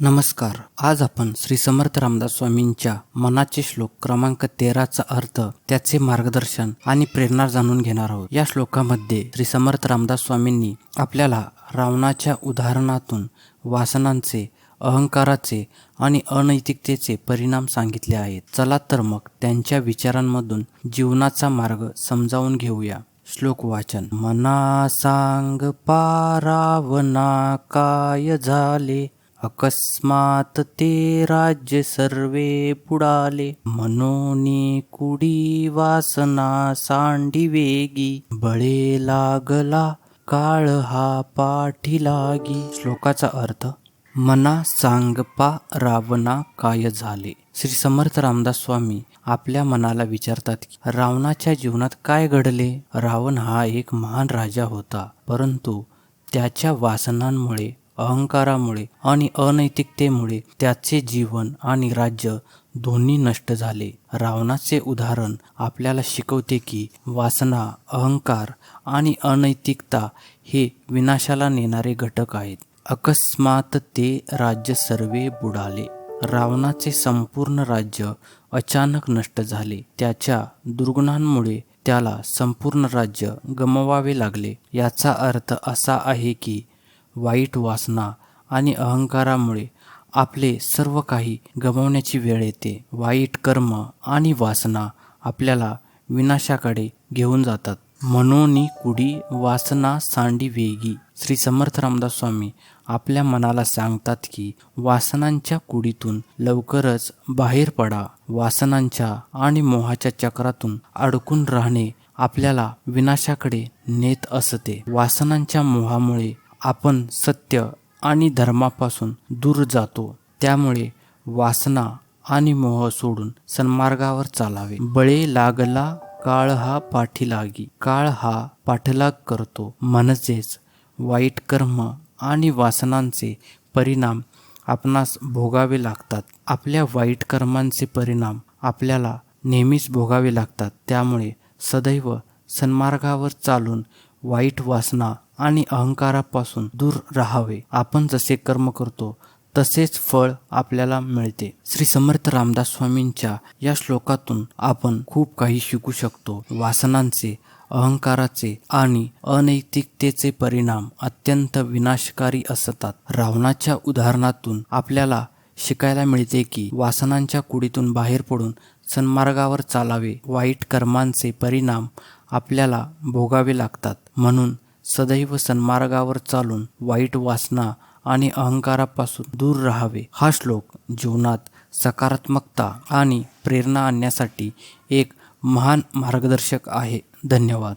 नमस्कार. आज आपण श्री समर्थ रामदास स्वामींच्या मनाचे श्लोक क्रमांक तेराचा अर्थ त्याचे मार्गदर्शन आणि प्रेरणा जाणून घेणार आहोत. या श्लोकामध्ये श्री समर्थ रामदास स्वामींनी आपल्याला रावणाच्या उदाहरणातून वासनांचे अहंकाराचे आणि अनैतिकतेचे परिणाम सांगितले आहेत. चला तर मग त्यांच्या विचारांमधून जीवनाचा मार्ग समजावून घेऊया. श्लोक वाचन. मना सांग पारावना काय झाले? अकस्मात ते राज्य सर्वे बुडाले मनोनी कुडी वासना सांडी वेगी बळे लागला काळ हा पाठी लागी. श्लोकाचा अर्थ मना सांगपा रावणा काय झाले? श्री समर्थ रामदास स्वामी आपल्या मनाला विचारतात की रावणाच्या जीवनात काय घडले? रावण हा एक महान राजा होता परंतु त्याच्या वासनांमुळे अहंकारामुळे आणि अनैतिकतेमुळे त्याचे जीवन आणि राज्य दोन्ही नष्ट झाले. रावणाचे उदाहरण आपल्याला शिकवते की वासना अहंकार आणि अनैतिकता हे विनाशाला नेणारे घटक आहेत. अकस्मात ते राज्य सर्वे बुडाले. रावणाचे संपूर्ण राज्य अचानक नष्ट झाले. त्याच्या दुर्गुणांमुळे त्याला संपूर्ण राज्य गमवावे लागले. याचा अर्थ असा आहे की वाईट वासना आणि अहंकारामुळे आपले सर्व काही गमावण्याची वेळ येते. वाईट कर्म आणि वासना आपल्याला विनाशाकडे घेऊन जातात. म्हणून कुडी वासना सांडी वेगी. श्री समर्थ रामदास स्वामी आपल्या मनाला सांगतात की वासनांच्या कुडीतून लवकरच बाहेर पडा. वासनांच्या आणि मोहाच्या चक्रातून अडकून राहणे आपल्याला विनाशाकडे नेत असते. वासनांच्या मोहामुळे आपण सत्य आणि धर्मापासून दूर जातो. त्यामुळे वासना आणि मोह सोडून सन्मार्गावर चालावे. बळे लागला काळ हा पाठीलागी. काळ हा पाठलाग करतो. म्हणजेच वाईट कर्म आणि वासनांचे परिणाम आपणास भोगावे लागतात. आपल्या वाईट कर्मांचे परिणाम आपल्याला नेहमीच भोगावे लागतात. त्यामुळे सदैव सन्मार्गावर चालून वाईट वासना आणि अहंकारापासून दूर राहावे. आपण जसे कर्म करतो तसेच फळ आपल्याला मिळते. श्री समर्थ रामदास स्वामींच्या या श्लोकातून आपण खूप काही शिकू शकतो. वासनांचे अहंकाराचे आणि अनैतिकतेचे परिणाम अत्यंत विनाशकारी असतात. रावणाच्या उदाहरणातून आपल्याला शिकायला मिळते की वासनांच्या कुडीतून बाहेर पडून सन्मार्गावर चालावे वाईट कर्मांचे परिणाम आपल्याला भोगावे लागतात. म्हणून सदैव सन्मार्गावर चालून वाईट वासना आणि अहंकारापासून दूर राहावे. हा श्लोक जीवनात सकारात्मकता आणि प्रेरणा आणण्यासाठी एक महान मार्गदर्शक आहे. धन्यवाद.